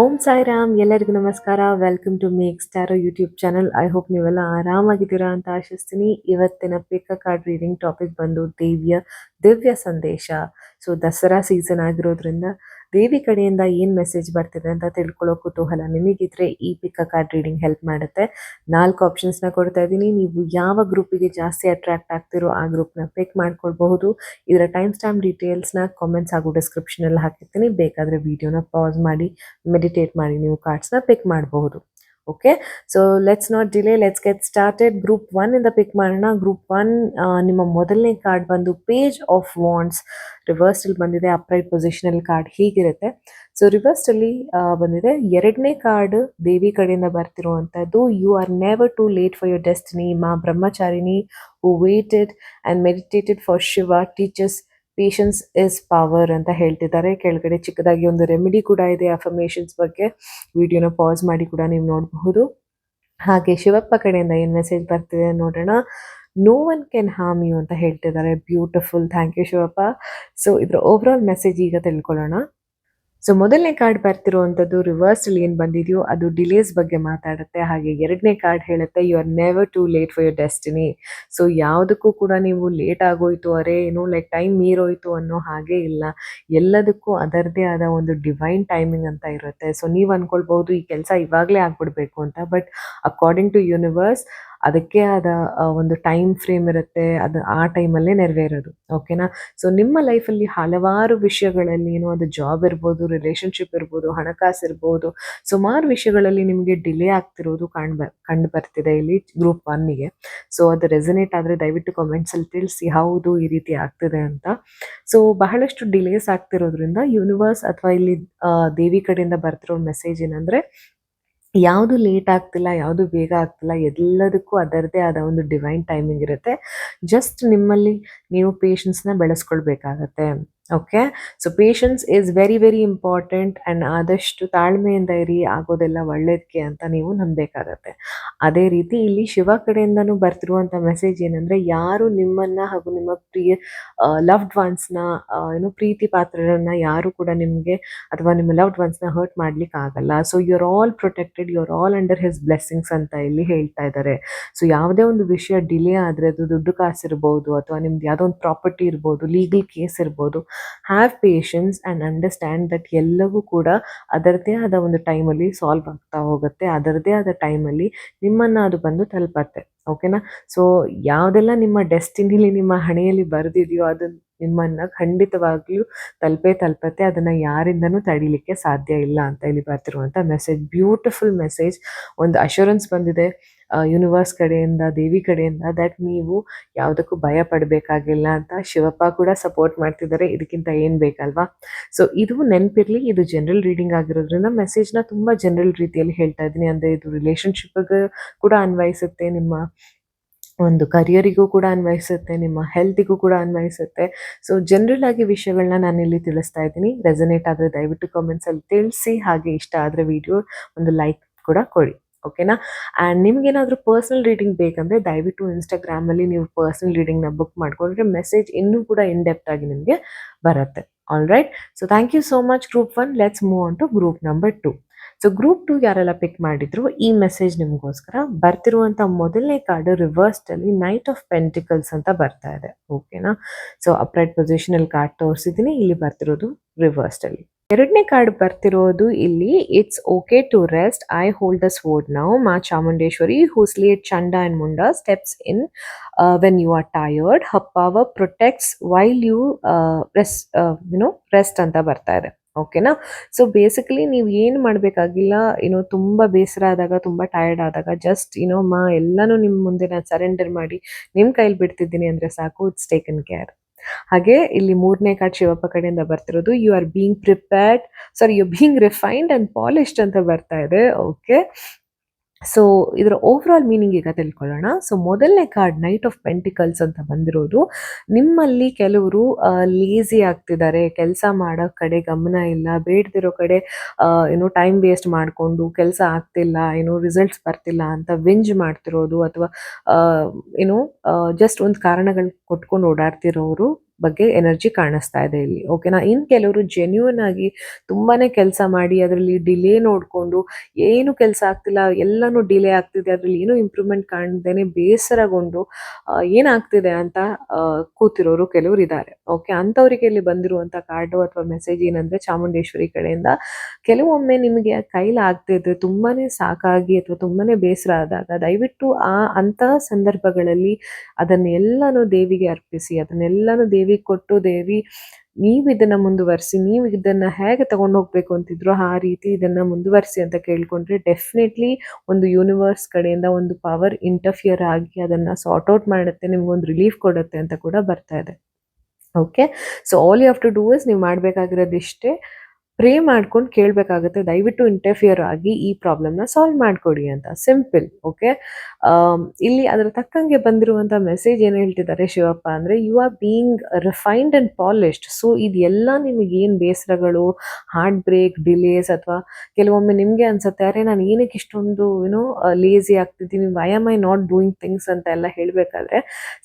ಓಂ ಸಾಯಿರಾಮ್, ಎಲ್ಲರಿಗೂ ನಮಸ್ಕಾರ. Welcome to make ಸ್ಟಾರೋ ಯೂಟ್ಯೂಬ್ ಚಾನಲ್ ಐ ಹೋಪ್ ನೀವೆಲ್ಲ ಆರಾಮಾಗಿದ್ದೀರಾ ಅಂತ ಆಶಿಸ್ತೀನಿ. ಇವತ್ತಿನ ಪಿಕ್ಕ ಕಾರ್ಡ್ ರೀಡಿಂಗ್ ಟಾಪಿಕ್ ಬಂದು ದೇವಿಯ, ದಿವ್ಯ ಸಂದೇಶ. ಸೊ ದಸರಾ ಸೀಸನ್ ಆಗಿರೋದ್ರಿಂದ ದೇವಿ ಕಡೆಯಿಂದ ಏನು ಮೆಸೇಜ್ ಬರ್ತಿದೆ ಅಂತ ತಿಳ್ಕೊಳ್ಳೋ ಕುತೂಹಲ ನಿಮಗಿದ್ರೆ ಈ ಪಿಕ್ಕ ಕಾರ್ಡ್ ರೀಡಿಂಗ್ ಹೆಲ್ಪ್ ಮಾಡುತ್ತೆ. ನಾಲ್ಕು ಆಪ್ಷನ್ಸ್ನ ಕೊಡ್ತಾ ಇದ್ದೀನಿ. ನೀವು ಯಾವ ಗ್ರೂಪಿಗೆ ಜಾಸ್ತಿ ಅಟ್ರಾಕ್ಟ್ ಆಗ್ತಿರೋ ಆ ಗ್ರೂಪ್ನ ಪಿಕ್ ಮಾಡ್ಕೊಳ್ಬಹುದು. ಇದರ ಟೈಮ್ ಸ್ಟ್ಯಾಂಪ್ ಡೀಟೇಲ್ಸ್ನ ಕಾಮೆಂಟ್ಸ್ ಹಾಗೂ ಡಿಸ್ಕ್ರಿಪ್ಷನಲ್ಲಿ ಹಾಕಿರ್ತೀನಿ. ಬೇಕಾದರೆ ವಿಡಿಯೋನ ಪಾಸ್ ಮಾಡಿ ಮೆಡಿಟೇಟ್ ಮಾಡಿ ನೀವು ಕಾರ್ಡ್ಸ್ನ ಪಿಕ್ ಮಾಡಬಹುದು. Okay so let's not delay let's get started group one ಇಂದ ಪಿಕ್ ಮಾಡೋಣ ಗ್ರೂಪ್ ಒನ್ ನಿಮ್ಮ ಮೊದಲನೇ ಕಾರ್ಡ್ ಬಂದು ಪೇಜ್ ಆಫ್ ವಾಂಡ್ಸ್ ರಿವರ್ಸಲ್ಲಿ ಬಂದಿದೆ. ಅಪ್ರೈಟ್ ಪೊಸಿಷನಲ್ ಕಾರ್ಡ್ ಹೀಗಿರುತ್ತೆ. ಸೊ ರಿವರ್ಸಲ್ಲಿ ಬಂದಿದೆ. ಎರಡನೇ ಕಾರ್ಡ್ ದೇವಿ ಕಡೆಯಿಂದ ಬರ್ತಿರುವಂಥದ್ದು. You are never too late for your destiny Ma Brahmacharini who waited and meditated for Shiva teaches patience is power ಅಂತ ಹೇಳ್ತಿದ್ದಾರೆ. ಕೆಳಗಡೆ ಚಿಕ್ಕದಾಗಿ ಒಂದು ರೆಮಿಡಿ ಕೂಡ ಇದೆ ಅಫರ್ಮೇಷನ್ಸ್ ಬಗ್ಗೆ. ವಿಡಿಯೋನ ಪಾಸ್ ಮಾಡಿ ಕೂಡ ನೀವು ನೋಡಬಹುದು. ಹಾಗೆ ಶಿವಪ್ಪ ಕಡೆಯಿಂದ ಏನು ಮೆಸೇಜ್ ಬರ್ತಿದೆ ನೋಡೋಣ. No one can harm you ಅಂತ ಹೇಳ್ತಿದ್ದಾರೆ. Beautiful thank you Shivappa. So ಇದರ ಓವರ್ ಆಲ್ ಮೆಸೇಜ್ ಈಗ ತಿಳ್ಕೊಳ್ಳೋಣ. ಸೊ ಮೊದಲನೇ ಕಾರ್ಡ್ ಬರ್ತಿರುವಂಥದ್ದು ರಿವರ್ಸಲ್ಲಿ ಏನು ಬಂದಿದೆಯೋ, ಅದು ಡಿಲೇಸ್ ಬಗ್ಗೆ ಮಾತಾಡುತ್ತೆ. ಹಾಗೆ ಎರಡನೇ ಕಾರ್ಡ್ ಹೇಳುತ್ತೆ you are never too late for your destiny so ಯಾವುದಕ್ಕೂ ಕೂಡ ನೀವು ಲೇಟ್ ಆಗೋಯ್ತು ಅರೆ, ಏನು ಲೈಕ್ ಟೈಮ್ ಮೀರೋಯ್ತು ಅನ್ನೋ ಹಾಗೆ ಇಲ್ಲ. ಎಲ್ಲದಕ್ಕೂ ಅದರದೇ ಆದ ಒಂದು ಡಿವೈನ್ ಟೈಮಿಂಗ್ ಅಂತ ಇರುತ್ತೆ. ಸೊ ನೀವು ಅಂದ್ಕೊಳ್ಬಹುದು ಈ ಕೆಲಸ ಇವಾಗಲೇ ಆಗ್ಬಿಡ್ಬೇಕು ಅಂತ ಬಟ್ ಅಕಾರ್ಡಿಂಗ್ ಟು ಯೂನಿವರ್ಸ್ ಅದಕ್ಕೆ ಆದ ಒಂದು ಟೈಮ್ ಫ್ರೇಮ್ ಇರುತ್ತೆ. ಅದು ಆ ಟೈಮಲ್ಲೇ ನೆರವೇರೋದು. ಓಕೆನಾ ಸೊ ನಿಮ್ಮ ಲೈಫಲ್ಲಿ ಹಲವಾರು ವಿಷಯಗಳಲ್ಲಿ, ಏನು, ಅದು ಜಾಬ್ ಇರ್ಬೋದು ರಿಲೇಷನ್ಶಿಪ್ ಇರ್ಬೋದು, ಹಣಕಾಸು ಇರ್ಬೋದು, ಸುಮಾರು ವಿಷಯಗಳಲ್ಲಿ ನಿಮಗೆ ಡಿಲೇ ಆಗ್ತಿರೋದು ಕಂಡು ಕಂಡು ಬರ್ತಿದೆ ಇಲ್ಲಿ ಗ್ರೂಪ್ ಒನ್ನಿಗೆ ಸೊ ಅದು ರೆಸನೇಟ್ ಆದರೆ ದಯವಿಟ್ಟು ಕಾಮೆಂಟ್ಸಲ್ಲಿ ತಿಳಿಸಿ ಹೌದು ಈ ರೀತಿ ಆಗ್ತಿದೆ ಅಂತ. ಸೊ ಬಹಳಷ್ಟು ಡಿಲೇಸ್ ಆಗ್ತಿರೋದ್ರಿಂದ ಯೂನಿವರ್ಸ್ ಅಥವಾ ಇಲ್ಲಿ ದೇವಿ ಕಡೆಯಿಂದ ಬರ್ತಿರೋ ಮೆಸೇಜ್ ಏನಂದ್ರೆ ಯಾವುದು ಲೇಟ್ ಆಗ್ತಿಲ್ಲ, ಯಾವುದು ಬೇಗ ಆಗ್ತಿಲ್ಲ, ಎಲ್ಲದಕ್ಕೂ ಅದರದೇ ಆದ ಒಂದು ಡಿವೈನ್ ಟೈಮಿಂಗ್ ಇರುತ್ತೆ. ಜಸ್ಟ್ ನಿಮ್ಮಲ್ಲಿ ನೀವು ಪೇಷನ್ಸ್ನ ಬೆಳೆಸ್ಕೊಳ್ಬೇಕಾಗತ್ತೆ. Okay so patience is very very important and ಆದಷ್ಟು ತಾಳ್ಮೆಯಿಂದ ಇರಿ, ಆಗೋದೆಲ್ಲ ಒಳ್ಳೇದಕ್ಕೆ ಅಂತ ನೀವು ನಂಬಬೇಕಾಗತ್ತೆ. ಅದೇ ರೀತಿ ಇಲ್ಲಿ ಶಿವ ಕಡೆಯಿಂದನೂ ಬರ್ತಿರುವಂಥ ಮೆಸೇಜ್ ಏನಂದರೆ, ಯಾರು ನಿಮ್ಮನ್ನು ಹಾಗೂ ನಿಮ್ಮ ಪ್ರಿಯ ಲವ್ಡ್ ಒನ್ಸ್ನ ಏನು ಪ್ರೀತಿ ಪಾತ್ರರನ್ನು ಯಾರು ಕೂಡ ನಿಮಗೆ ಅಥವಾ ನಿಮ್ಮ ಲವ್ಡ್ ಒನ್ಸ್ನ ಹರ್ಟ್ ಮಾಡ್ಲಿಕ್ಕೆ ಆಗಲ್ಲ so you are all protected you are all under his blessings ಅಂತ ಇಲ್ಲಿ ಹೇಳ್ತಾ ಇದ್ದಾರೆ. ಸೊ ಯಾವುದೇ ಒಂದು ವಿಷಯ ಡಿಲೇ ಆದರೆ ಅದು ದುಡ್ಡು ಕಾಸು ಇರ್ಬೋದು ಅಥವಾ ನಿಮ್ದು ಯಾವುದೋ ಒಂದು ಪ್ರಾಪರ್ಟಿ ಇರ್ಬೋದು ಲೀಗಲ್ ಕೇಸ್ ಇರ್ಬೋದು have patience and understand that ಎಲ್ಲವೂ ಕೂಡ ಅದರದೇ ಆದ ಒಂದು ಟೈಮಲ್ಲಿ ಸಾಲ್ವ್ ಆಗ್ತಾ ಹೋಗುತ್ತೆ. ಅದರದೇ ಆದ ಟೈಮಲ್ಲಿ ನಿಮ್ಮನ್ನು ಅದು ಬಂದು ತಲುಪತ್ತೆ. ಓಕೆನಾ ಸೊ ಯಾವುದೆಲ್ಲ ನಿಮ್ಮ ಡೆಸ್ಟಿನಿಲಿ ನಿಮ್ಮ ಹಣೆಯಲ್ಲಿ ಬರೆದಿದೆಯೋ ಅದು ನಿಮ್ಮನ್ನು ಖಂಡಿತವಾಗ್ಲೂ ತಲುಪೇ ತಲುಪತ್ತೆ, ಅದನ್ನು ಯಾರಿಂದನೂ ತಡಿಲಿಕ್ಕೆ ಸಾಧ್ಯ ಇಲ್ಲ ಅಂತ ಇಲ್ಲಿ ಬರ್ತಿರುವಂಥ ಮೆಸೇಜ್ ಬ್ಯೂಟಿಫುಲ್ ಮೆಸೇಜ್ ಒಂದು ಅಶ್ಯೂರೆನ್ಸ್ ಬಂದಿದೆ ಯೂನಿವರ್ಸ್ ಕಡೆಯಿಂದ, ದೇವಿ ಕಡೆಯಿಂದ ದಟ್ ನೀವು ಯಾವುದಕ್ಕೂ ಭಯ ಪಡಬೇಕಾಗಿಲ್ಲ ಅಂತ ಶಿವಪ್ಪ ಕೂಡ ಸಪೋರ್ಟ್ ಮಾಡ್ತಿದ್ದಾರೆ, ಇದಕ್ಕಿಂತ ಏನು ಬೇಕಲ್ವಾ? ಸೊ ಇದು ನೆನಪಿರಲಿ, ಇದು ಜನರಲ್ ರೀಡಿಂಗ್ ಆಗಿರೋದ್ರಿಂದ ಮೆಸೇಜ್ನ ತುಂಬ ಜನರಲ್ ರೀತಿಯಲ್ಲಿ ಹೇಳ್ತಾ ಇದ್ದೀನಿ. ಅಂದರೆ ಇದು ರಿಲೇಷನ್ಶಿಪ್ಗೆ ಕೂಡ ಅನ್ವಯಿಸುತ್ತೆ, ನಿಮ್ಮ ಒಂದು ಕರಿಯರಿಗೂ ಕೂಡ ಅನ್ವಯಿಸುತ್ತೆ, ನಿಮ್ಮ ಹೆಲ್ತಿಗೂ ಕೂಡ ಅನ್ವಯಿಸುತ್ತೆ. ಸೊ ಜನರಲ್ ಆಗಿ ವಿಷಯಗಳನ್ನ ನಾನು ಇಲ್ಲಿ ತಿಳಿಸ್ತಾ ಇದ್ದೀನಿ. ರೆಸನೇಟ್ ಆದರೆ ದಯವಿಟ್ಟು ಕಾಮೆಂಟ್ಸಲ್ಲಿ ತಿಳಿಸಿ, ಹಾಗೆ ಇಷ್ಟ ಆದರೆ ವಿಡಿಯೋ ಒಂದು ಲೈಕ್ ಕೂಡ ಕೊಡಿ ಓಕೆನಾ ಆ್ಯಂಡ್ ನಿಮಗೇನಾದರೂ ಪರ್ಸ್ನಲ್ ರೀಡಿಂಗ್ ಬೇಕಂದರೆ ದಯವಿಟ್ಟು ಇನ್ಸ್ಟಾಗ್ರಾಮಲ್ಲಿ ನೀವು ಪರ್ಸ್ನಲ್ ರೀಡಿಂಗ್ನ ಬುಕ್ ಮಾಡ್ಕೊಂಡ್ರೆ ಮೆಸೇಜ್ ಇನ್ನೂ ಕೂಡ ಇನ್ ಡೆಪ್ತ್ ಆಗಿ ನಿಮಗೆ ಬರುತ್ತೆ. All right so thank you so much group one let's move on to group number two so group two ಯಾರೆಲ್ಲ ಪಿಕ್ ಮಾಡಿದ್ರು, ಈ ಮೆಸೇಜ್ ನಿಮಗೋಸ್ಕರ ಬರ್ತಿರುವಂಥ ಮೊದಲನೇ ಕಾರ್ಡ್ ರಿವರ್ಸ್ಡಲ್ಲಿ ನೈಟ್ ಆಫ್ ಪೆಂಟಿಕಲ್ಸ್ ಅಂತ ಬರ್ತಾ ಇದೆ ಓಕೆನಾ ಸೊ ಅಪ್ರೈಟ್ ಪೊಸಿಷನಲ್ ಕಾರ್ಡ್ ತೋರಿಸಿದ್ದೀನಿ, ಇಲ್ಲಿ ಬರ್ತಿರೋದು ರಿವರ್ಸ್ಡಲ್ಲಿ ಎರಡನೇ ಕಾರ್ಡ್ ಬರ್ತಿರೋದು ಇಲ್ಲಿ it's okay to rest I hold the sword now Ma Chamundeshwari who slayed Chanda and Munda steps in when you are tired her power protects while you rest you know rest ಅಂತ ಬರ್ತಾ ಇದೆ. ಓಕೆನಾ? So basically ನೀವು ಏನು ಮಾಡಬೇಕಾಗಿಲ್ಲ ಏನೋ ತುಂಬ ಬೇಸರ ಆದಾಗ, ತುಂಬ ಟಯರ್ಡ್ ಆದಾಗ ಜಸ್ಟ್ ಏನೋ ಮಾ, ಎಲ್ಲನೂ ನಿಮ್ಮ ಮುಂದೆ ನಾನು ಸರೆಂಡರ್ ಮಾಡಿ ನಿಮ್ಮ ಕೈಲಿ ಬಿಡ್ತಿದ್ದೀನಿ ಅಂದರೆ ಸಾಕು ಇಟ್ಸ್ ಟೇಕನ್ ಕೇರ್ ಹಾಗೆ ಇಲ್ಲಿ ಮೂರನೇ ಕಾರ್ಡ್ ಶಿವಪ್ಪ ಕಡೆಯಿಂದ ಬರ್ತಿರೋದು you are being prepared sorry you being refined and polished ಅಂತ ಬರ್ತಾ ಇದೆ ಓಕೆ ಸೊ ಇದರ ಓವರ್ ಆಲ್ ಮೀನಿಂಗ್ ಈಗ ತಿಳ್ಕೊಳ್ಳೋಣ. ಸೊ ಮೊದಲನೇ ಕಾರ್ಡ್ ನೈಟ್ ಆಫ್ ಪೆಂಟಿಕಲ್ಸ್ ಅಂತ ಬಂದಿರೋದು. ನಿಮ್ಮಲ್ಲಿ ಕೆಲವರು ಲೇಸಿ ಆಗ್ತಿದ್ದಾರೆ. ಕೆಲಸ ಮಾಡೋ ಕಡೆ ಗಮನ ಇಲ್ಲ. ಬೇಡದಿರೋ ಕಡೆ ಏನೋ ಟೈಮ್ ವೇಸ್ಟ್ ಮಾಡಿಕೊಂಡು ಕೆಲಸ ಆಗ್ತಿಲ್ಲ. ಏನೋ ರಿಸಲ್ಟ್ಸ್ ಬರ್ತಿಲ್ಲ ಅಂತ ವಿಂಜ್ ಮಾಡ್ತಿರೋದು. ಅಥವಾ ಏನೋ ಜಸ್ಟ್ ಒಂದು ಕಾರಣಗಳು ಕೊಟ್ಕೊಂಡು ಓಡಾಡ್ತಿರೋರು. ಬಗ್ಗೆ ಎನರ್ಜಿ ಕಾಣಿಸ್ತಾ ಇದೆ ಇಲ್ಲಿ. ಓಕೆನಾ ಇನ್ ಕೆಲವರು ಜೆನ್ಯೂನ್ ಆಗಿ ತುಂಬಾನೇ ಕೆಲಸ ಮಾಡಿ, ಅದರಲ್ಲಿ ಡಿಲೇ ನೋಡಿಕೊಂಡು, ಏನು ಕೆಲಸ ಆಗ್ತಿಲ್ಲ, ಎಲ್ಲಾನು ಡಿಲೇ ಆಗ್ತಿದೆ, ಅದರಲ್ಲಿ ಏನು ಇಂಪ್ರೂವ್ಮೆಂಟ್ ಕಾಣ್ದೇನೆ ಬೇಸರಗೊಂಡು ಏನಾಗ್ತಿದೆ ಅಂತ ಕೂತಿರೋರು ಕೆಲವರು ಇದ್ದಾರೆ ಓಕೆ ಅಂತವರಿಗೆ ಇಲ್ಲಿ ಬಂದಿರುವಂಥ ಕಾರ್ಡು ಅಥವಾ ಮೆಸೇಜ್ ಏನಂದ್ರೆ ಚಾಮುಂಡೇಶ್ವರಿ ಕಡೆಯಿಂದ, ಕೆಲವೊಮ್ಮೆ ನಿಮಗೆ ಕೈಲಿ ಆಗ್ತಿದ್ರೆ ತುಂಬಾನೇ ಸಾಕಾಗಿ ಅಥವಾ ತುಂಬಾನೇ ಬೇಸರ ಆದಾಗ, ದಯವಿಟ್ಟು ಆ ಅಂತಹ ಸಂದರ್ಭಗಳಲ್ಲಿ ಅದನ್ನೆಲ್ಲನೂ ದೇವಿಗೆ ಅರ್ಪಿಸಿ, ಅದನ್ನೆಲ್ಲನೂ ದೇವಿಗೆ ಕೊಟ್ಟು ದೇವಿ, ನೀವು ಇದನ್ನ ಮುಂದುವರಿಸಿ, ನೀವು ಇದನ್ನ ಹೇಗೆ ತಗೊಂಡು ಹೋಗ್ಬೇಕು ಅಂತಿದ್ರು ಆ ರೀತಿ ಇದನ್ನ ಮುಂದುವರಿಸಿ ಅಂತ ಕೇಳ್ಕೊಂಡ್ರೆ ಡೆಫಿನೆಟ್ಲಿ ಒಂದು ಯೂನಿವರ್ಸ್ ಕಡೆಯಿಂದ ಒಂದು ಪವರ್ ಇಂಟರ್ಫಿಯರ್ ಆಗಿ ಅದನ್ನ ಸಾರ್ಟ್ ಔಟ್ ಮಾಡುತ್ತೆ ನಿಮ್ಗೊಂದು ರಿಲೀಫ್ ಕೊಡುತ್ತೆ ಅಂತ ಕೂಡ ಬರ್ತಾ ಇದೆ. Okay so all you have to do is ನೀವು ಮಾಡಬೇಕಾಗಿರೋದು ಇಷ್ಟೇ ಪ್ರೇ ಮಾಡ್ಕೊಂಡು ಕೇಳಬೇಕಾಗುತ್ತೆ, ದಯವಿಟ್ಟು ಇಂಟರ್ಫಿಯರ್ ಆಗಿ ಈ ಪ್ರಾಬ್ಲಮ್ನ ಸಾಲ್ವ್ ಮಾಡಿಕೊಡಿ ಅಂತ. ಸಿಂಪಲ್ ಓಕೆ ಇಲ್ಲಿ ಅದರ ತಕ್ಕಂಗೆ ಬಂದಿರುವಂಥ ಮೆಸೇಜ್ ಏನು ಹೇಳ್ತಿದ್ದಾರೆ ಶಿವಪ್ಪ ಅಂದರೆ you are being refined and polished so ಇದೆಲ್ಲ ನಿಮಗೆ ಏನು ಬೇಸರಗಳು ಹಾರ್ಟ್ ಬ್ರೇಕ್ ಡಿಲೇಸ್ ಅಥವಾ ಕೆಲವೊಮ್ಮೆ ನಿಮಗೆ ಅನ್ಸುತ್ತೆ, ಅರೆ, ನಾನು ಏನಕ್ಕೆ ಇಷ್ಟೊಂದು ಏನೋ lazy ಆಗ್ತಿದ್ದೀನಿ why am I not doing things ಅಂತ ಎಲ್ಲ ಹೇಳಬೇಕಾದ್ರೆ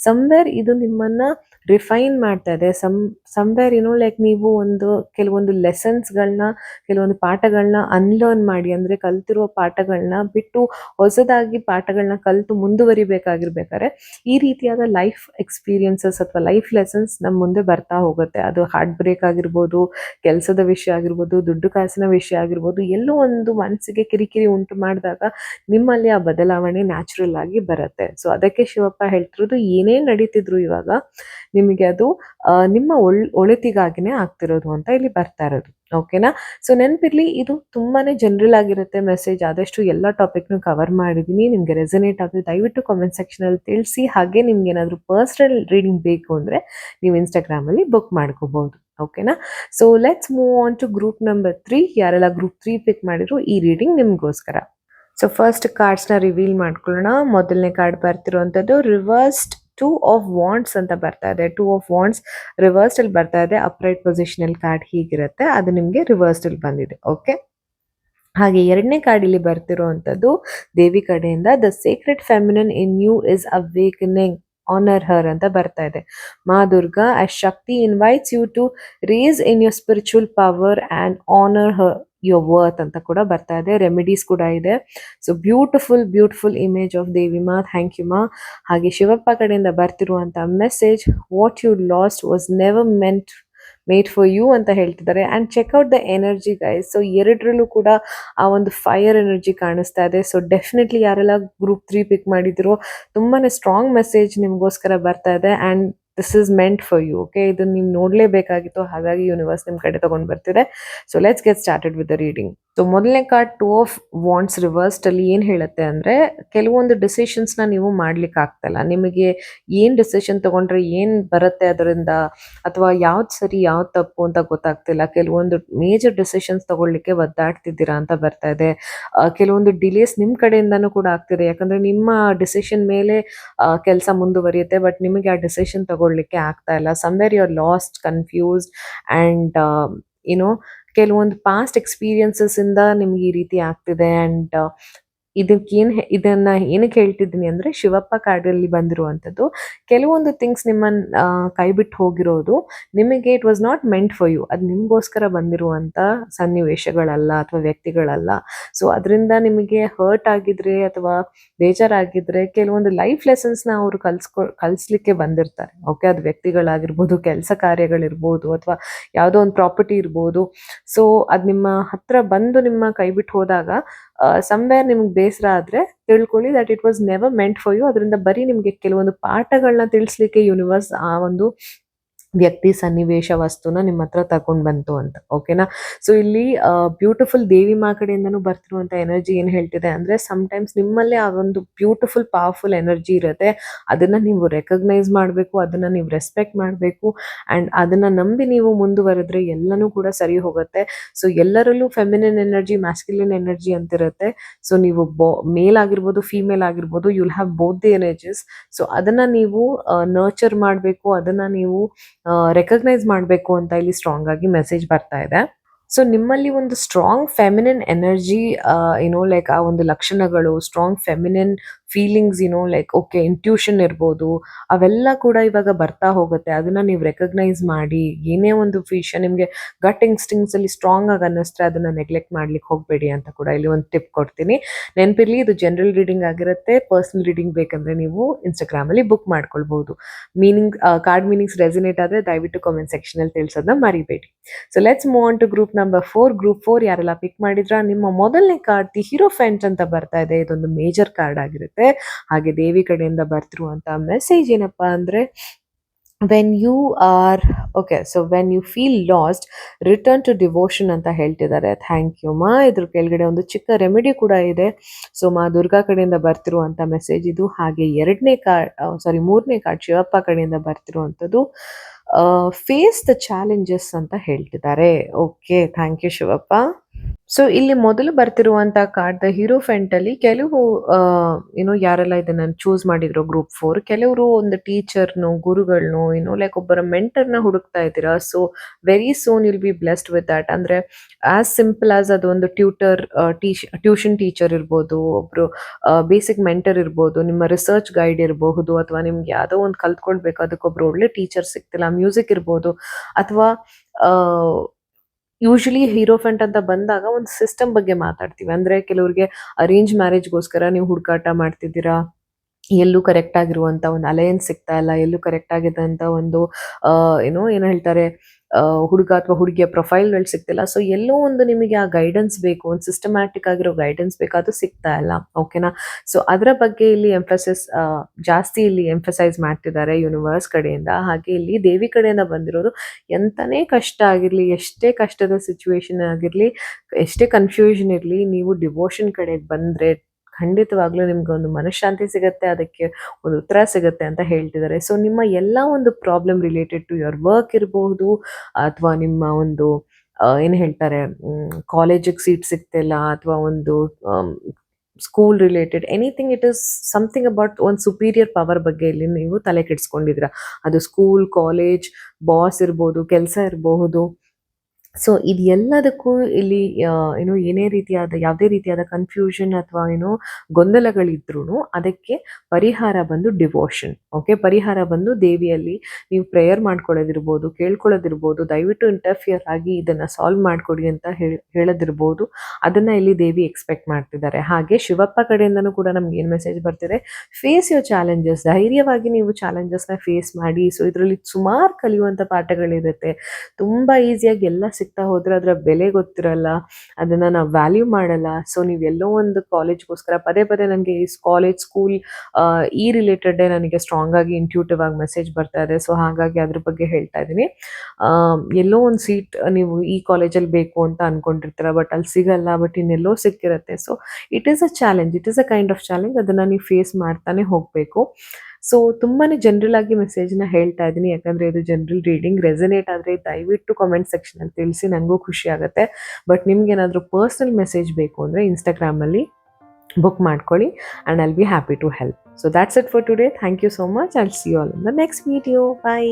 ಸಮ್ವೇರ್ ಇದು ನಿಮ್ಮನ್ನ ರಿಫೈನ್ ಮಾಡ್ತಾ ಇದೆ. ಸಮ್ ಸಮ್ವೇರ್ ಏನೋ ಲೈಕ್ ನೀವು ಒಂದು, ಕೆಲವೊಂದು ಲೆಸನ್ಸ್ಗಳನ್ನ ಕೆಲವೊಂದು ಪಾಠಗಳನ್ನ ಅನ್ಲರ್ನ್ ಮಾಡಿ, ಅಂದರೆ ಕಲ್ತಿರುವ ಪಾಠಗಳನ್ನ ಬಿಟ್ಟು ಹೊಸದಾಗಿ ಪಾಠಗಳನ್ನ ಕಲಿತು ಮುಂದುವರಿಬೇಕಾಗಿರ್ಬೇಕಾದ್ರೆ ಈ ರೀತಿಯಾದ ಲೈಫ್ ಎಕ್ಸ್ಪೀರಿಯನ್ಸಸ್ ಅಥವಾ ಲೈಫ್ ಲೆಸನ್ಸ್ ನಮ್ಮ ಮುಂದೆ ಬರ್ತಾ ಹೋಗುತ್ತೆ. ಅದು ಹಾರ್ಟ್ ಬ್ರೇಕ್ ಆಗಿರ್ಬೋದು, ಕೆಲಸದ ವಿಷಯ ಆಗಿರ್ಬೋದು, ದುಡ್ಡು ಕಾಸಿನ ವಿಷಯ ಆಗಿರ್ಬೋದು, ಎಲ್ಲೋ ಒಂದು ಮನಸ್ಸಿಗೆ ಕಿರಿಕಿರಿ ಉಂಟು ಮಾಡಿದಾಗ ನಿಮ್ಮಲ್ಲಿ ಆ ಬದಲಾವಣೆ ನ್ಯಾಚುರಲ್ ಆಗಿ ಬರುತ್ತೆ. ಸೊ ಅದಕ್ಕೆ ಶಿವಪ್ಪ ಹೇಳ್ತಿರೋದು ಏನೇ ನಡೀತಿದ್ರು ಇವಾಗ ನಿಮಗೆ ಅದು ನಿಮ್ಮ ಒಳ್, ಒಳಿತಿಗಾಗಿನೇ ಆಗ್ತಿರೋದು ಅಂತ ಇಲ್ಲಿ ಬರ್ತಾ ಇರೋದು. ಓಕೆನಾ? ಸೊ, ನೆನಪಿರ್ಲಿ, ಇದು ತುಂಬಾನೇ ಜನರಲ್ ಆಗಿರುತ್ತೆ ಮೆಸೇಜ್ ಆದಷ್ಟು ಎಲ್ಲ ಟಾಪಿಕ್ನು ಕವರ್ ಮಾಡಿದ್ದೀನಿ. ನಿಮಗೆ ರೆಸನೇಟ್ ಆದರೆ ದಯವಿಟ್ಟು ಕಾಮೆಂಟ್ ಸೆಕ್ಷನಲ್ಲಿ ತಿಳಿಸಿ. ಹಾಗೆ ನಿಮ್ಗೆ ಏನಾದರೂ ಪರ್ಸನಲ್ ರೀಡಿಂಗ್ ಬೇಕು ಅಂದರೆ ನೀವು ಇನ್ಸ್ಟಾಗ್ರಾಮಲ್ಲಿ ಬುಕ್ ಮಾಡ್ಕೋಬಹುದು ಓಕೆನಾ? So let's move on to group number three ಯಾರೆಲ್ಲ ಗ್ರೂಪ್ ತ್ರೀ ಪಿಕ್ ಮಾಡಿದ್ರು ಈ ರೀಡಿಂಗ್ ನಿಮಗೋಸ್ಕರ. ಸೊ ಫಸ್ಟ್ ಕಾರ್ಡ್ಸ್ನ ರಿವೀಲ್ ಮಾಡ್ಕೊಳ್ಳೋಣ. ಮೊದಲನೇ ಕಾರ್ಡ್ ಬರ್ತಿರೋವಂಥದ್ದು ರಿವರ್ಸ್ಡ್ ಟೂ ಆಫ್ ವಾಂಡ್ಸ್ ಅಂತ ಬರ್ತಾ ಇದೆ. ಟೂ ಆಫ್ ವಾಂಡ್ಸ್ ರಿವರ್ಸ್ ಅಲ್ಲಿ ಬರ್ತಾ ಇದೆ. ಅಪ್ರೈಟ್ ಪೊಸಿಷನಲ್ ಕಾರ್ಡ್ ಹೀಗಿರುತ್ತೆ. ಅದು ನಿಮಗೆ ರಿವರ್ಸ್ ಅಲ್ಲಿ ಬಂದಿದೆ. ಓಕೆ ಹಾಗೆ ಎರಡನೇ ಕಾರ್ಡ್ ಇಲ್ಲಿ ಬರ್ತಿರುವಂಥದ್ದು ದೇವಿ ಕಡೆಯಿಂದ the secret feminine in you is awakening honour her ಅಂತ ಬರ್ತಾ ಇದೆ. ಮಾ ದುರ್ಗಾ ಆ Shakti invites you to raise in your spiritual power and honour her your worth ಅಂತ ಕೂಡ ಬರ್ತಾ ಇದೆ ರೆಮಿಡೀಸ್ ಕೂಡ ಇದೆ. So beautiful beautiful image of Devi Ma thank you Ma ಹಾಗೆ ಶಿವಪ್ಪ ಕಡೆಯಿಂದ ಬರ್ತಿರುವಂಥ message what you lost was never meant made for you ಅಂತ ಹೇಳ್ತಿದ್ದಾರೆ. And check out the energy guys so ಎರಡರಲ್ಲೂ ಕೂಡ ಆ ಒಂದು ಫೈರ್ ಎನರ್ಜಿ ಕಾಣಿಸ್ತಾ ಇದೆ. ಸೊ ಡೆಫಿನೆಟ್ಲಿ ಯಾರೆಲ್ಲ ಗ್ರೂಪ್ ತ್ರೀ ಪಿಕ್ ಮಾಡಿದ್ರು ತುಂಬಾನೇ ಸ್ಟ್ರಾಂಗ್ ಮೆಸೇಜ್ ನಿಮಗೋಸ್ಕರ ಬರ್ತಾ ಇದೆ. And this is meant for you okay ಇದನ್ನ ನೀವು ನೋಡಲೇಬೇಕಾಗಿತ್ತು, ಹಾಗಾಗಿ ಯೂನಿವರ್ಸ್ ನಿಮ್ಮ ಕಡೆ ತಗೊಂಡು ಬರ್ತಿದೆ. So let's get started with the reading so ಮೊದಲನೇ card two of wands reversed ಅಲ್ಲಿ ಏನು ಹೇಳುತ್ತೆ ಅಂದರೆ ಕೆಲವೊಂದು ಡಿಸಿಷನ್ಸ್ನ ನೀವು ಮಾಡ್ಲಿಕ್ಕೆ ಆಗ್ತಲ್ಲ. ನಿಮಗೆ ಏನು ಡಿಸಿಷನ್ ತೊಗೊಂಡ್ರೆ ಏನು ಬರುತ್ತೆ ಅದರಿಂದ? ಅಥವಾ ಯಾವ್ದು ಸರಿ, ಯಾವ್ದು ತಪ್ಪು ಅಂತ ಗೊತ್ತಾಗ್ತಿಲ್ಲ. ಕೆಲವೊಂದು ಮೇಜರ್ ಡಿಸಿಷನ್ಸ್ ತಗೊಳ್ಳಿಕ್ಕೆ ಒದ್ದಾಡ್ತಿದ್ದೀರಾ ಅಂತ ಬರ್ತಾ ಇದೆ. ಕೆಲವೊಂದು ಡಿಲೇಸ್ ನಿಮ್ಮ ಕಡೆಯಿಂದನೂ ಕೂಡ ಆಗ್ತಿದೆ. ಯಾಕಂದರೆ ನಿಮ್ಮ ಡಿಸಿಷನ್ ಮೇಲೆ ಕೆಲಸ ಮುಂದುವರಿಯುತ್ತೆ ಬಟ್ ನಿಮಗೆ ಆ ಡಿಸಿಷನ್ ತಗೊಳ್ಳಿಕ್ಕೆ ಆಗ್ತಾ ಇಲ್ಲ. Somewhere you are lost confused and ಏನೋ ಕೆಲವೊಂದು ಪಾಸ್ಟ್ ಎಕ್ಸ್ಪೀರಿಯನ್ಸಸ್ ಇಂದ ನಿಮ್ಗೆ ಈ ರೀತಿ ಆಗ್ತಿದೆ. ಅಂಡ್ ಇದಕ್ಕೆ ಏನ್ ಇದನ್ನ ಏನಕ್ಕೆ ಹೇಳ್ತಿದ್ದೀನಿ ಅಂದ್ರೆ ಶಿವಪ್ಪ ಕಾಡಲ್ಲಿ ಬಂದಿರುವಂತದ್ದು ಕೆಲವೊಂದು ಥಿಂಗ್ಸ್ ನಿಮ್ಮ ಕೈ ಬಿಟ್ಟು ಹೋಗಿರೋದು. ನಿಮಗೆ it was not meant for you ಅದು ನಿಮ್ಗೋಸ್ಕರ ಬಂದಿರುವಂತ ಸನ್ನಿವೇಶಗಳಲ್ಲ ಅಥವಾ ವ್ಯಕ್ತಿಗಳಲ್ಲ. ಸೊ ಅದರಿಂದ ನಿಮಗೆ ಹರ್ಟ್ ಆಗಿದ್ರೆ ಅಥವಾ ಬೇಜಾರಾಗಿದ್ರೆ ಕೆಲವೊಂದು ಲೈಫ್ ಲೆಸನ್ಸ್ನ ಅವರು ಕಲ್ಸ್ಕೊ, ಕಲಿಸ್ಲಿಕ್ಕೆ ಬಂದಿರ್ತಾರೆ. ಓಕೆ ಅದು ವ್ಯಕ್ತಿಗಳಾಗಿರ್ಬೋದು, ಕೆಲಸ ಕಾರ್ಯಗಳಿರ್ಬೋದು ಅಥವಾ ಯಾವುದೋ ಒಂದು ಪ್ರಾಪರ್ಟಿ ಇರ್ಬೋದು. ಸೊ ಅದು ನಿಮ್ಮ ಹತ್ರ ಬಂದು ನಿಮ್ಮ ಕೈ ಬಿಟ್ಟು ಹೋದಾಗ ಸಮ್ವೇರ್ ನಿಮ್ಗೆ ಬೇಸರ ಆದ್ರೆ ತಿಳ್ಕೊಳ್ಳಿ that it was never meant for you ಅದರಿಂದ ಬರೀ ನಿಮಗೆ ಕೆಲವೊಂದು ಪಾಠಗಳನ್ನ ತಿಳಿಸ್ಲಿಕ್ಕೆ ಯೂನಿವರ್ಸ್ ಆ ಒಂದು ವ್ಯಕ್ತಿ ಸನ್ನಿವೇಶ ವಸ್ತುನ ನಿಮ್ಮ ಹತ್ರ ತಗೊಂಡ್ ಬಂತು ಅಂತ ಓಕೆನಾ ಸೊ ಇಲ್ಲಿ ಬ್ಯೂಟಿಫುಲ್ ದೇವಿ ಮಾ ಕಡೆಯಿಂದನೂ ಬರ್ತಿರುವಂಥ ಎನರ್ಜಿ ಏನು ಹೇಳ್ತಿದೆ ಅಂದ್ರೆ ಟೈಮ್ಸ್ ನಿಮ್ಮಲ್ಲೇ ಆ ಒಂದು ಬ್ಯೂಟಿಫುಲ್ ಪವರ್ಫುಲ್ ಎನರ್ಜಿ ಇರುತ್ತೆ. ಅದನ್ನ ನೀವು ರೆಕಗ್ನೈಸ್ ಮಾಡಬೇಕು, ಅದನ್ನ ನೀವು ರೆಸ್ಪೆಕ್ಟ್ ಮಾಡಬೇಕು ಅಂಡ್ ಅದನ್ನ ನಂಬಿ ನೀವು ಮುಂದುವರೆದ್ರೆ ಎಲ್ಲನೂ ಕೂಡ ಸರಿ ಹೋಗುತ್ತೆ. ಸೊ ಎಲ್ಲರಲ್ಲೂ ಫೆಮಿನಿನ್ ಎನರ್ಜಿ ಮ್ಯಾಸ್ಕ್ಯುಲಿನ್ ಎನರ್ಜಿ ಅಂತಿರುತ್ತೆ. ಸೊ ನೀವು ಬೋ ಮೇಲ್ ಆಗಿರ್ಬೋದು ಫೀಮೇಲ್ ಆಗಿರ್ಬೋದು will have both the energies so ಅದನ್ನ ನೀವು ನರ್ಚರ್ ಮಾಡಬೇಕು, ಅದನ್ನ ನೀವು ರೆಕಗ್ನೈಸ್ ಮಾಡಬೇಕು ಅಂತ ಇಲ್ಲಿ ಸ್ಟ್ರಾಂಗ್ ಆಗಿ ಮೆಸೇಜ್ ಬರ್ತಾ ಇದೆ. ಸೊ ನಿಮ್ಮಲ್ಲಿ ಒಂದು ಸ್ಟ್ರಾಂಗ್ ಫೆಮಿನಿನ್ ಎನರ್ಜಿ ಏನೋ ಲೈಕ್ ಆ ಒಂದು ಲಕ್ಷಣಗಳು ಸ್ಟ್ರಾಂಗ್ ಫೆಮಿನಿನ್ ಫೀಲಿಂಗ್ಸ್ ಏನೋ ಲೈಕ್ ಓಕೆ ಇಂಟ್ಯೂಷನ್ ಇರ್ಬೋದು, ಅವೆಲ್ಲ ಕೂಡ ಇವಾಗ ಬರ್ತಾ ಹೋಗುತ್ತೆ. ಅದನ್ನ ನೀವು ರೆಕಗ್ನೈಸ್ ಮಾಡಿ, ಏನೇ ಒಂದು ವಿಷಯ ನಿಮಗೆ ಗಟ್ ಇನ್ಸ್ಟಿಂಗ್ಸ್ ಅಲ್ಲಿ ಸ್ಟ್ರಾಂಗ್ ಆಗಿ ಅನ್ನಿಸ್ತಾರೆ ಅದನ್ನ ನೆಗ್ಲೆಕ್ಟ್ ಮಾಡ್ಲಿಕ್ಕೆ ಹೋಗಬೇಡಿ ಅಂತ ಕೂಡ ಇಲ್ಲಿ ಒಂದು ಟಿಪ್ ಕೊಡ್ತೀನಿ. ನೆನಪಿರ್ಲಿ, ಇದು ಜನರಲ್ ರೀಡಿಂಗ್ ಆಗಿರುತ್ತೆ. ಪರ್ಸನಲ್ ರೀಡಿಂಗ್ ಬೇಕಂದ್ರೆ ನೀವು ಇನ್ಸ್ಟಾಗ್ರಾಮ್ ಅಲ್ಲಿ ಬುಕ್ ಮಾಡ್ಕೊಳ್ಬಹುದು ಮೀನಿಂಗ್ ಕಾರ್ಡ್ ಮೀನಿಂಗ್ಸ್ ರೆಸಿನೇಟ್ ಆದ್ರೆ ದಯವಿಟ್ಟು ಕಾಮೆಂಟ್ ಸೆಕ್ಷನ್ ಅಲ್ಲಿ ತಿಳಿಸೋದನ್ನ ಮರಿಬೇಡಿ. So let's move on to group number four group four ಯಾರೆಲ್ಲ ಪಿಕ್ ಮಾಡಿದ್ರ? ನಿಮ್ಮ ಮೊದಲನೇ ಕಾರ್ಡ್ ದಿ ಹೀರೋ ಫ್ರೆಂಡ್ಸ್ ಅಂತ ಬರ್ತಾ ಇದೆ. ಇದೊಂದು ಮೇಜರ್ ಕಾರ್ಡ್ ಆಗಿರುತ್ತೆ. ಹಾಗೆ ದೇವಿ ಕಡೆಯಿಂದ ಬರ್ತಿರುವಂತಹ ಮೆಸೇಜ್ ಏನಪ್ಪಾ ಅಂದ್ರೆ when you are okay so when you feel lost return to devotion ಅಂತ ಹೇಳ್ತಿದ್ದಾರೆ. ಥ್ಯಾಂಕ್ ಯು ಮಾ. ಇದ್ರ ಕೆಳಗಡೆ ಒಂದು ಚಿಕ್ಕ ರೆಮಿಡಿ ಕೂಡ ಇದೆ. ಸೊ ಮಾ, ದುರ್ಗಾ ಕಡೆಯಿಂದ ಬರ್ತಿರುವಂಥ ಮೆಸೇಜ್ ಇದು. ಹಾಗೆ ಎರಡನೇ ಕಾರ್ಡ್ ಸಾರಿ ಮೂರನೇ ಕಾರ್ಡ್ ಶಿವಪ್ಪ ಕಡೆಯಿಂದ ಬರ್ತಿರುವಂಥದ್ದು ಫೇಸ್ ದ ಚಾಲೆಂಜಸ್ ಅಂತ ಹೇಳ್ತಿದ್ದಾರೆ. Okay thank you Shivappa. So ಇಲ್ಲಿ ಮೊದಲು ಬರ್ತಿರುವಂತ ಕಾರ್ಡ್ ದ ಹೀರೋ ಅಲ್ಲಿ ಕೆಲವು ಏನೋ ಯಾರೆಲ್ಲ ಇದನ್ನ ಚೂಸ್ ಮಾಡಿದ್ರು ಗ್ರೂಪ್ ಫೋರ್ ಕೆಲವರು ಒಂದು ಟೀಚರ್ನು ಗುರುಗಳನ್ನು ಏನೋ ಲೈಕ್ ಒಬ್ಬರ ಮೆಂಟರ್ನ ಹುಡುಕ್ತಾ ಇದ್ದೀರಾ. So very soon will be blessed with that ಅಂದ್ರೆ ಆಸ್ ಸಿಂಪಲ್ ಆಸ್ ಅದು ಒಂದು ಟ್ಯೂಟರ್ ಟ್ಯೂಷನ್ ಟೀಚರ್ ಇರ್ಬೋದು, ಒಬ್ರು ಬೇಸಿಕ್ ಮೆಂಟರ್ ಇರ್ಬೋದು, ನಿಮ್ಮ ರಿಸರ್ಚ್ ಗೈಡ್ ಇರಬಹುದು, ಅಥವಾ ನಿಮ್ಗೆ ಯಾವುದೋ ಒಂದು ಕಲ್ತ್ಕೊಳ್ಬೇಕು, ಅದಕ್ಕೊಬ್ರು ಒಳ್ಳೆ ಟೀಚರ್ ಸಿಗ್ತಿಲ್ಲ ಮ್ಯೂಸಿಕ್ ಇರ್ಬೋದು, ಅಥವಾ ಯೂಶಲಿ ಹೀರೋ ಫಂಟ್ ಅಂತ ಬಂದಾಗ ಒಂದು ಸಿಸ್ಟಮ್ ಬಗ್ಗೆ ಮಾತಾಡ್ತೀವಿ. ಅಂದ್ರೆ ಕೆಲವರಿಗೆ ಅರೇಂಜ್ ಮ್ಯಾರೇಜ್ಗೋಸ್ಕರ ನೀವು ಹುಡುಕಾಟ ಮಾಡ್ತಿದ್ದೀರಾ? ಎಲ್ಲೂ ಕರೆಕ್ಟ್ ಆಗಿರುವಂತ ಒಂದು ಅಲಯನ್ಸ್ ಸಿಗ್ತಾ ಇಲ್ಲ. ಎಲ್ಲೂ ಕರೆಕ್ಟ್ ಆಗಿದ್ದಂಥ ಒಂದು ಏನೋ, ಏನು ಹೇಳ್ತಾರೆ ಹುಡುಗ ಅಥವಾ ಹುಡುಗಿಯ ಪ್ರೊಫೈಲ್ಗಳು ಸಿಗ್ತಿಲ್ಲ. ಸೊ ಎಲ್ಲೋ ಒಂದು ನಿಮಗೆ ಆ ಗೈಡೆನ್ಸ್ ಬೇಕು, ಒಂದು ಸಿಸ್ಟಮ್ಯಾಟಿಕ್ ಆಗಿರೋ ಗೈಡೆನ್ಸ್ ಬೇಕು ಸಿಗ್ತಾ ಇಲ್ಲ. ಓಕೆನಾ ಸೊ ಅದರ ಬಗ್ಗೆ ಇಲ್ಲಿ ಎಂಫಸಿಸ್ ಜಾಸ್ತಿ ಇಲ್ಲಿ ಎಂಫಸೈಸ್ ಮಾಡ್ತಿದ್ದಾರೆ ಯೂನಿವರ್ಸ್ ಕಡೆಯಿಂದ. ಹಾಗೆ ಇಲ್ಲಿ ದೇವಿ ಕಡೆಯಿಂದ ಬಂದಿರೋದು ಎಂತನೇ ಕಷ್ಟ ಆಗಿರ್ಲಿ, ಎಷ್ಟೇ ಕಷ್ಟದ ಸಿಚುವೇಶನ್ ಆಗಿರ್ಲಿ, ಎಷ್ಟೇ ಕನ್ಫ್ಯೂಷನ್ ಇರಲಿ, ನೀವು ಡಿವೋಷನ್ ಕಡೆಗೆ ಬಂದ್ರೆ ಖಂಡಿತವಾಗ್ಲೂ ನಿಮ್ಗೆ ಒಂದು ಮನಃಶಾಂತಿ ಸಿಗುತ್ತೆ, ಅದಕ್ಕೆ ಒಂದು ಉತ್ತರ ಸಿಗುತ್ತೆ ಅಂತ ಹೇಳ್ತಿದ್ದಾರೆ. ಸೊ ನಿಮ್ಮ ಎಲ್ಲ ಒಂದು problem related to your work ಇರಬಹುದು ಅಥವಾ ನಿಮ್ಮ ಒಂದು ಏನು ಹೇಳ್ತಾರೆ ಕಾಲೇಜಿಗೆ ಸೀಟ್ ಸಿಗ್ತಿಲ್ಲ ಅಥವಾ ಒಂದು school related anything it is something about ಒಂದು ಸುಪೀರಿಯರ್ ಪವರ್ ಬಗ್ಗೆ ಇಲ್ಲಿ ನೀವು ತಲೆ ಕೆಡಿಸ್ಕೊಂಡಿದ್ದೀರಾ. ಅದು ಸ್ಕೂಲ್ ಕಾಲೇಜ್ ಬಾಸ್ ಇರ್ಬೋದು, ಕೆಲಸ ಇರಬಹುದು ಸೊ ಇದು ಎಲ್ಲದಕ್ಕೂ ಇಲ್ಲಿ ಏನು ಏನೇ ರೀತಿಯಾದ, ಯಾವುದೇ ರೀತಿಯಾದ ಕನ್ಫ್ಯೂಷನ್ ಅಥವಾ ಏನೋ ಗೊಂದಲಗಳಿದ್ರೂ ಅದಕ್ಕೆ ಪರಿಹಾರ ಬಂದು ಡಿವೋಷನ್ ಓಕೆ ಪರಿಹಾರ ಬಂದು ದೇವಿಯಲ್ಲಿ ನೀವು ಪ್ರೇಯರ್ ಮಾಡ್ಕೊಳ್ಳೋದಿರ್ಬೋದು, ಕೇಳ್ಕೊಳ್ಳೋದಿರ್ಬೋದು, ದಯವಿಟ್ಟು ಇಂಟರ್ಫಿಯರ್ ಆಗಿ ಇದನ್ನ ಸಾಲ್ವ್ ಮಾಡಿಕೊಡಿ ಅಂತ ಹೇಳೋದಿರ್ಬೋದು. ಅದನ್ನ ಇಲ್ಲಿ ದೇವಿ ಎಕ್ಸ್ಪೆಕ್ಟ್ ಮಾಡ್ತಿದ್ದಾರೆ. ಹಾಗೆ ಶಿವಪ್ಪ ಕಡೆಯಿಂದನೂ ಕೂಡ ನಮ್ಗೆ ಏನು ಮೆಸೇಜ್ ಬರ್ತಿದೆ? ಫೇಸ್ ಯೋರ್ ಚಾಲೆಂಜಸ್ ಧೈರ್ಯವಾಗಿ ನೀವು ಚಾಲೆಂಜಸ್ನ ಫೇಸ್ ಮಾಡಿ. ಸೊ ಇದರಲ್ಲಿ ಸುಮಾರು ಕಲಿಯುವಂಥ ಪಾಠಗಳಿರುತ್ತೆ. ತುಂಬ ಈಸಿಯಾಗಿ ಎಲ್ಲ ಸಿಗ್ತಾ ಹೋದ್ರೆ ಅದರ ಬೆಲೆ ಗೊತ್ತಿರಲ್ಲ, ಅದನ್ನ ನಾವು ವ್ಯಾಲ್ಯೂ ಮಾಡಲ್ಲ. ಸೊ ನೀವು ಎಲ್ಲೋ ಒಂದು ಕಾಲೇಜ್ಗೋಸ್ಕರ ಪದೇ ಪದೇ ನನಗೆ ಈ ಕಾಲೇಜ್ ಸ್ಕೂಲ್ ಈ ರಿಲೇಟೆಡ್ ನನಗೆ ಸ್ಟ್ರಾಂಗ್ ಆಗಿ ಇಂಟ್ಯೂಟಿವ್ ಆಗಿ ಮೆಸೇಜ್ ಬರ್ತಾ ಇದೆ. ಸೊ ಹಾಗಾಗಿ ಅದ್ರ ಬಗ್ಗೆ ಹೇಳ್ತಾ ಇದ್ದೀನಿ ಎಲ್ಲೋ ಒಂದು ಸೀಟ್ ನೀವು ಈ ಕಾಲೇಜಲ್ಲಿ ಬೇಕು ಅಂತ ಅನ್ಕೊಂಡಿರ್ತೀರ ಬಟ್ ಅಲ್ಲಿ ಸಿಗಲ್ಲ ಬಟ್ ಇನ್ನೆಲ್ಲೋ ಸಿಕ್ಕಿರುತ್ತೆ. So it is a challenge it is a kind of challenge ಅದನ್ನ ನೀವು ಫೇಸ್ ಮಾಡ್ತಾನೆ ಹೋಗಬೇಕು. ಸೊ ತುಂಬಾನೇ ಜನರಲ್ ಆಗಿ ಮೆಸೇಜ್ನ ಹೇಳ್ತಾ ಇದ್ದೀನಿ. ಯಾಕಂದ್ರೆ ಇದು ಜನರಲ್ ರೀಡಿಂಗ್ ರೆಸನೇಟ್ ಆದರೆ ದಯವಿಟ್ಟು ಕಾಮೆಂಟ್ ಸೆಕ್ಷನ್ ಅಲ್ಲಿ ತಿಳಿಸಿ ನನಗೂ ಖುಷಿ ಆಗುತ್ತೆ. ಬಟ್ ನಿಮ್ಗೆ ಏನಾದರೂ ಪರ್ಸನಲ್ ಮೆಸೇಜ್ ಬೇಕು ಅಂದರೆ ಇನ್ಸ್ಟಾಗ್ರಾಮಲ್ಲಿ ಬುಕ್ ಮಾಡ್ಕೊಳ್ಳಿ and I'll be happy to help so that's it for today thank you so much I'll see all in the next video bye